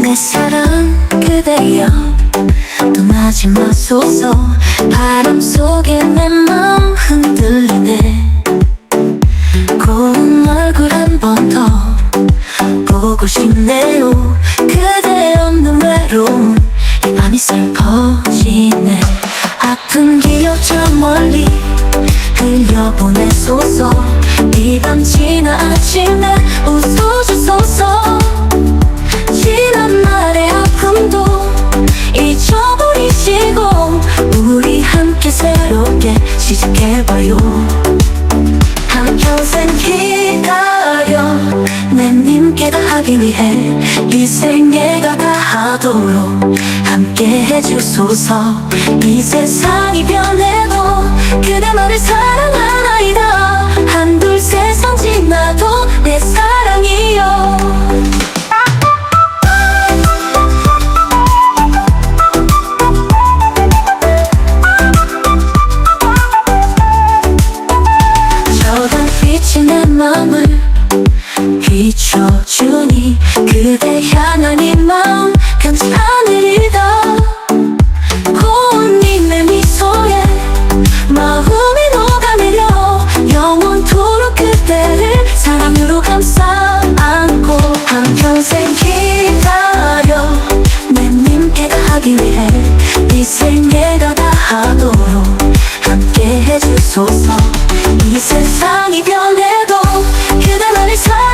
내 사랑 그대여 떠나지 마소서 바람 속에 흘려보내소서. 이밤 지나 아침에 웃어주소서. 지난 날의 아픔도 잊어버리시고 우리 함께 새롭게 시작해봐요. 한평생 기다려. 내 님께 다 하기 위해 이 생에 다가하도록 함께 해주소서. 이 세상이 변해도 그대만을 사랑 영원토록 그대를 사랑으로 감싸 안고 한평생 기다려. 내 님께 다 하기 위해 이 생에 다다하도록 함께 해주소서. 이 세상이 변해도 그대만을 사랑